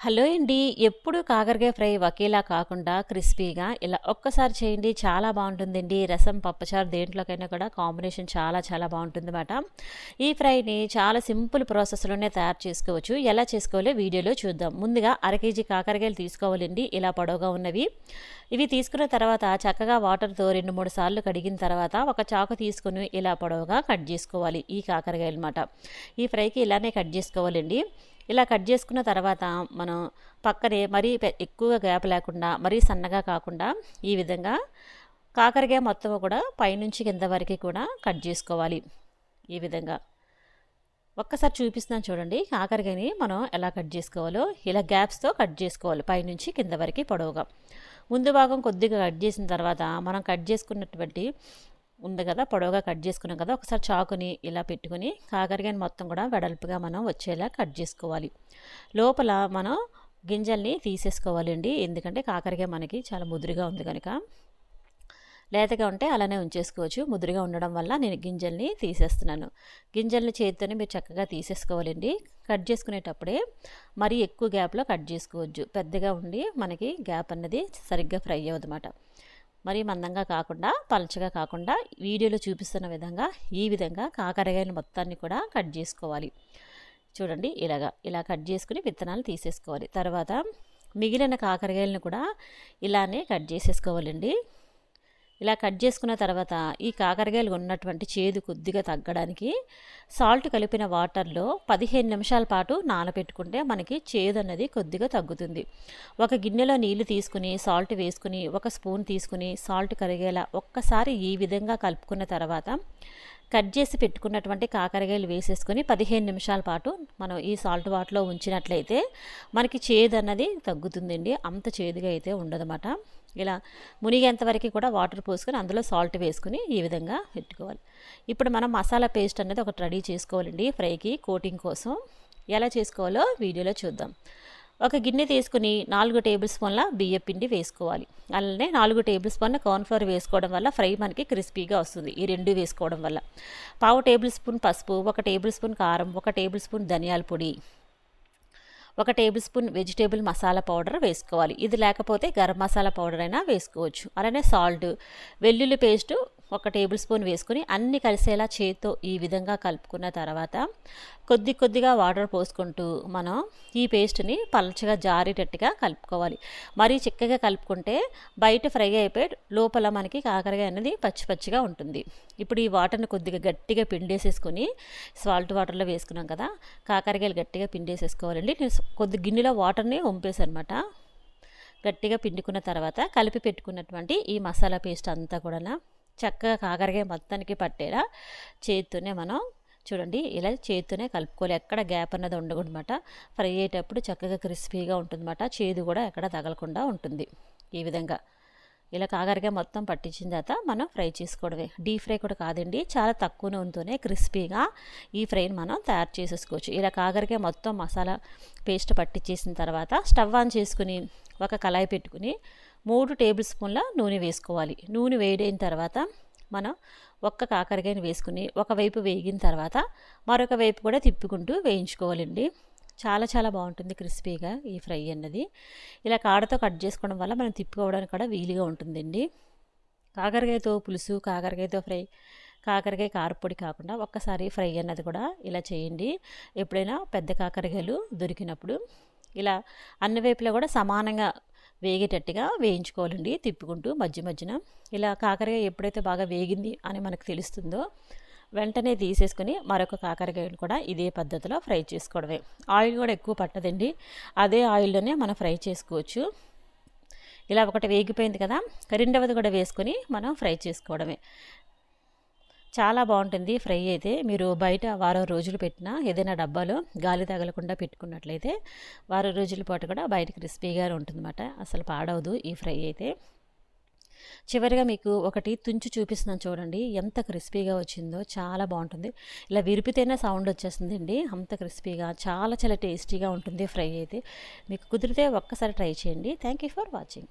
Hello అండి. ఎప్పుడు కాకరకాయ ఫ్రై ఒకేలా కాకుండా క్రిస్పీగా ఇలా ఒక్కసారి చేయండి చాలా బాగుంటుందండి. రసం పప్పుచారు దేంట్లోకైనా కూడా కాంబినేషన్ చాలా చాలా బాగుంటుంది అన్నమాట. ఈ ఫ్రైని చాలా సింపుల్ ప్రాసెస్లోనే తయారు చేసుకోవచ్చు. ఎలా చేసుకోవాలో వీడియోలో చూద్దాం. ముందుగా అర కేజీ కాకరకాయలు తీసుకోవాలండి. ఇలా పొడవుగా ఉన్నవి. ఇవి తీసుకున్న తర్వాత చక్కగా వాటర్తో రెండు మూడు సార్లు కడిగిన తర్వాత ఒక చాకు తీసుకుని ఇలా పొడవుగా కట్ చేసుకోవాలి ఈ కాకరకాయలు అనమాట ఈ ఫ్రైకి ఇలానే కట్ చేసుకోవాలండి. ఇలా కట్ చేసుకున్న తర్వాత మనం పక్కనే మరీ ఎక్కువగా గ్యాప్ లేకుండా మరీ సన్నగా కాకుండా ఈ విధంగా కాకరకాయ మొత్తం కూడా పైనుంచి కింద వరకు కూడా కట్ చేసుకోవాలి. ఈ విధంగా. ఒక్కసారి చూపిస్తున్నాను చూడండి. కాకరకాయని మనం ఎలా కట్ చేసుకోవాలో ఇలా గ్యాప్స్తో కట్ చేసుకోవాలి పైనుంచి కింద వరకు పొడవుగా. ముందు భాగం కొద్దిగా కట్ చేసిన తర్వాత మనం కట్ చేసుకున్నటువంటి ఉంది కదా పొడవుగా కట్ చేసుకున్నాం కదా ఒకసారి చాకుని ఇలా పెట్టుకుని కాకరకాయని మొత్తం కూడా వెడల్పుగా మనం వచ్చేలా కట్ చేసుకోవాలి. లోపల మనం గింజల్ని తీసేసుకోవాలండి ఎందుకంటే కాకరకాయ మనకి చాలా ముదురుగా ఉంది కనుక. లేతగా ఉంటే అలానే ఉంచేసుకోవచ్చు ముదురుగా ఉండడం వల్ల నేను గింజల్ని తీసేస్తున్నాను. గింజల్ని చేతితోనే మీరు చక్కగా తీసేసుకోవాలండి. కట్ చేసుకునేటప్పుడే మరీ ఎక్కువ గ్యాప్లో కట్ చేసుకోవచ్చు పెద్దగా ఉండి మనకి గ్యాప్ అన్నది సరిగ్గా ఫ్రై అవ్వదన్నమాట. మరీ మందంగా కాకుండా పలచగా కాకుండా వీడియోలో చూపిస్తున్న విధంగా ఈ విధంగా కాకరకాయలు మొత్తాన్ని కూడా కట్ చేసుకోవాలి. చూడండి ఇలాగా ఇలా కట్ చేసుకుని విత్తనాలు తీసేసుకోవాలి. తర్వాత మిగిలిన కాకరకాయలను కూడా ఇలానే కట్ చేసేసుకోవాలండి. ఇలా కట్ చేసుకున్న తర్వాత ఈ కాకరకాయలు ఉన్నటువంటి చేదు కొద్దిగా తగ్గడానికి సాల్ట్ కలిపిన వాటర్లో పదిహేను నిమిషాల పాటు నానబెట్టుకుంటే మనకి చేదు అన్నది కొద్దిగా తగ్గుతుంది. ఒక గిన్నెలో నీళ్ళు తీసుకుని సాల్ట్ వేసుకుని ఒక స్పూన్ తీసుకుని సాల్ట్ కరిగేలా ఒక్కసారి ఈ విధంగా కలుపుకున్న తర్వాత కట్ చేసి పెట్టుకున్నటువంటి కాకరకాయలు వేసేసుకొని పదిహేను నిమిషాల పాటు మనం ఈ సాల్ట్ వాటర్లో ఉంచినట్లయితే మనకి చేదు అన్నది తగ్గుతుందండి. అంత చేదుగా అయితే ఉండదన్నమాట. ఇలా మునిగేంతవరకు కూడా వాటర్ పోసుకొని అందులో సాల్ట్ వేసుకుని ఈ విధంగా పెట్టుకోవాలి. ఇప్పుడు మనం మసాలా పేస్ట్ అనేది ఒకటి రెడీ చేసుకోవాలండి ఫ్రైకి కోటింగ్ కోసం. ఎలా చేసుకోవాలో వీడియోలో చూద్దాం. ఒక గిన్నె తీసుకుని నాలుగు టేబుల్ స్పూన్ల బియ్య పిండి వేసుకోవాలి. అలానే నాలుగు టేబుల్ స్పూన్ల కార్న్ఫ్లవర్ వేసుకోవడం వల్ల ఫ్రై మనకి క్రిస్పీగా వస్తుంది ఈ రెండు వేసుకోవడం వల్ల. పావు టేబుల్ స్పూన్ పసుపు ఒక టేబుల్ స్పూన్ కారం ఒక టేబుల్ స్పూన్ ధనియాల పొడి ఒక table spoon vegetable masala powder వేసుకోవాలి. ఇది లేకపోతే గరం మసాలా పౌడర్ అయినా వేసుకోవచ్చు. అలానే సాల్ట్ వెల్లుల్లి పేస్టు ఒక టేబుల్ స్పూన్ వేసుకుని అన్ని కలిసేలా చేతితో ఈ విధంగా కలుపుకున్న తర్వాత కొద్ది కొద్దిగా వాటర్ పోసుకుంటూ మనం ఈ పేస్ట్ని పలచగా జారేటట్టుగా కలుపుకోవాలి. మరీ చిక్కగా కలుపుకుంటే బయట ఫ్రై అయిపోయి లోపల మనకి కాకరకాయ అనేది పచ్చి పచ్చిగా ఉంటుంది. ఇప్పుడు ఈ వాటర్ని కొద్దిగా గట్టిగా పిండేసేసుకొని సాల్ట్ వాటర్లో వేసుకున్నాం కదా కాకరకాయలు గట్టిగా పిండేసేసుకోవాలండి. నేను కొద్ది గిన్నెలో వాటర్ని వంపేసనమాట గట్టిగా పిండుకున్న తర్వాత కలిపి పెట్టుకున్నటువంటి ఈ మసాలా పేస్ట్ అంతా కూడా చక్కగా కాకరకాయ మొత్తానికి పట్టేలా చేతితోనే మనం చూడండి ఇలా చేతితోనే కలుపుకోవాలి. ఎక్కడ గ్యాప్ అన్నది ఉండకూడదన్నమాట. ఫ్రై అయ్యేటప్పుడు చక్కగా క్రిస్పీగా ఉంటుందన్నమాట. చేదు కూడా ఎక్కడ తగలకుండా ఉంటుంది ఈ విధంగా. ఇలా కాకరకాయ మొత్తం పట్టించిన తర్వాత మనం ఫ్రై చేసుకోవడమే. డీప్ ఫ్రై కూడా కాదండి చాలా తక్కువ నూనెతోనే క్రిస్పీగా ఈ ఫ్రైని మనం తయారు చేసేసుకోవచ్చు. ఇలా కాకరకాయ మొత్తం మసాలా పేస్ట్ పట్టించేసిన తర్వాత స్టవ్ ఆన్ చేసుకుని ఒక కళాయి పెట్టుకుని మూడు టేబుల్ స్పూన్ల నూనె వేసుకోవాలి. నూనె వేడైన తర్వాత మనం ఒక్క కాకరకాయని వేసుకుని ఒకవైపు వేగిన తర్వాత మరొక వైపు కూడా తిప్పుకుంటూ వేయించుకోవాలండి. చాలా చాలా బాగుంటుంది క్రిస్పీగా ఈ ఫ్రై అన్నది. ఇలా కాడతో కట్ చేసుకోవడం వల్ల మనం తిప్పుకోవడానికి కూడా వీలుగా ఉంటుందండి. కాకరకాయతో పులుసు కాకరకాయతో ఫ్రై కాకరకాయ కారపొడి కాకుండా ఒక్కసారి ఫ్రై అన్నది కూడా ఇలా చేయండి. ఎప్పుడైనా పెద్ద కాకరకాయలు దొరికినప్పుడు ఇలా అన్ని వైపులా కూడా సమానంగా వేగేటట్టుగా వేయించుకోవాలండి. తిప్పుకుంటూ మధ్య మధ్యన. ఇలా కాకరకాయ ఎప్పుడైతే బాగా వేగింది అని మనకు తెలుస్తుందో వెంటనే తీసేసుకొని మరొక కాకరకాయలు కూడా ఇదే పద్ధతిలో ఫ్రై చేసుకోవడమే. ఆయిల్ కూడా ఎక్కువ పట్టదండి. అదే ఆయిల్లోనే మనం ఫ్రై చేసుకోవచ్చు. ఇలా ఒకటి వేగిపోయింది కదా రెండవది కూడా వేసుకొని మనం ఫ్రై చేసుకోవడమే. చాలా బాగుంటుంది ఫ్రై అయితే. మీరు బయట వారం రోజులు పెట్టినా ఏదైనా డబ్బాలో గాలి తగలకుండా పెట్టుకున్నట్లయితే వారం రోజుల పాటు కూడా బయట క్రిస్పీగా ఉంటుందన్నమాట. అసలు పాడవదు ఈ ఫ్రై అయితే. చివరిగా మీకు ఒకటి తుంచు చూపిస్తున్నాను చూడండి. ఎంత క్రిస్పీగా వచ్చిందో చాలా బాగుంటుంది. ఇలా విరిపితేనే సౌండ్ వచ్చేస్తుందండి. అంత క్రిస్పీగా చాలా చాలా టేస్టీగా ఉంటుంది ఫ్రై అయితే. మీకు కుదిరితే ఒక్కసారి ట్రై చేయండి. Thank you for watching.